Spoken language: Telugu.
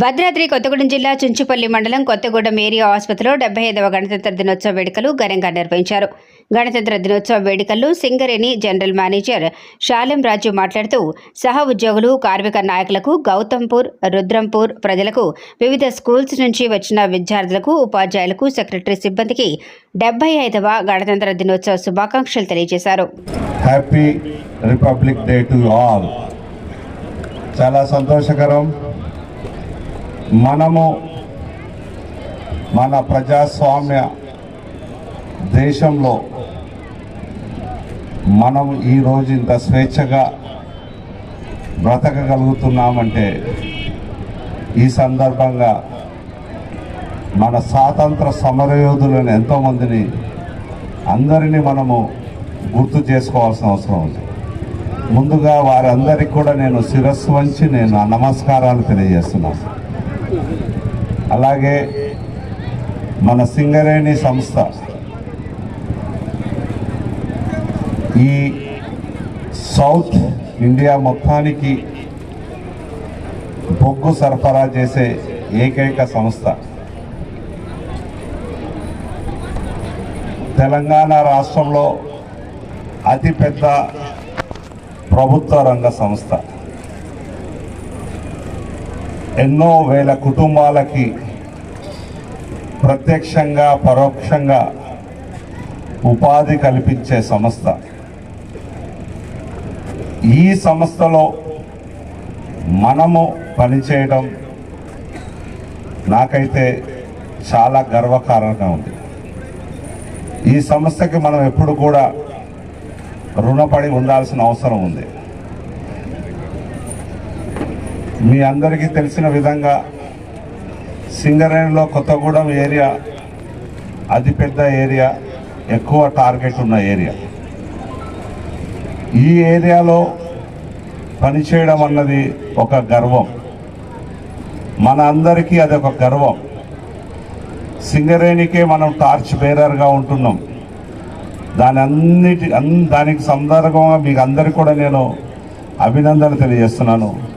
భద్రాద్రి కొత్తగూడెం జిల్లా చుంచుపల్లి మండలం కొత్తగూడెం ఏరియా ఆసుపత్రిలో డెబ్బై ఐదవ గణతంత్ర దినోత్సవ వేడుకలు ఘనంగా నిర్వహించారు. గణతంత్ర దినోత్సవ వేడుకల్లో సింగరేణి జనరల్ మేనేజర్ షాలెం రాజు మాట్లాడుతూ సహ ఉద్యోగులు కార్మిక నాయకులకు గౌతంపూర్ రుద్రంపూర్ ప్రజలకు వివిధ స్కూల్స్ నుంచి వచ్చిన విద్యార్థులకు ఉపాధ్యాయులకు సెక్రటరీ సిబ్బందికి డెబ్బై ఐదవ గణతంత్ర దినోత్సవ శుభాకాంక్షలు తెలియజేశారు. Happy republic day to all. చాలా సంతోషకరం. మనము మన ప్రజాస్వామ్య దేశంలో మనం ఈరోజు ఇంత స్వేచ్ఛగా బ్రతకగలుగుతున్నామంటే ఈ సందర్భంగా మన స్వాతంత్ర సమరయోధులను ఎంతోమందిని అందరినీ మనము గుర్తు చేసుకోవాల్సిన అవసరం ఉంది. ముందుగా వారందరికీ కూడా నేను శిరస్సు వంచి నేను నమస్కారాలు తెలియజేస్తున్నాను. అలాగే మన సింగరేణి సంస్థ ఈ సౌత్ ఇండియా మొత్తానికి బొగ్గు సరఫరా చేసే ఏకైక సంస్థ. తెలంగాణ రాష్ట్రంలో అతిపెద్ద ప్రభుత్వ రంగ సంస్థ. ఎన్నో వేల కుటుంబాలకి ప్రత్యక్షంగా పరోక్షంగా ఉపాధి కల్పించే సంస్థ. ఈ సంస్థలో మనము పనిచేయడం నాకైతే చాలా గర్వకారణంగా ఉంది. ఈ సంస్థకి మనం ఎప్పుడు కూడా రుణపడి ఉండాల్సిన అవసరం ఉంది. మీ అందరికీ తెలిసిన విధంగా సింగరేణిలో కొత్తగూడెం ఏరియా అతిపెద్ద ఏరియా ఎక్కువ టార్గెట్ ఉన్న ఏరియా. ఈ ఏరియాలో పనిచేయడం అన్నది ఒక గర్వం. మన అందరికీ అది ఒక గర్వం. సింగరేణికే మనం టార్చ్ బేరర్గా ఉంటున్నాం. దాని అన్నిటి అన్ దానికి సందర్భంగా మీకు అందరికీ కూడా నేను అభినందనలు తెలియజేస్తున్నాను.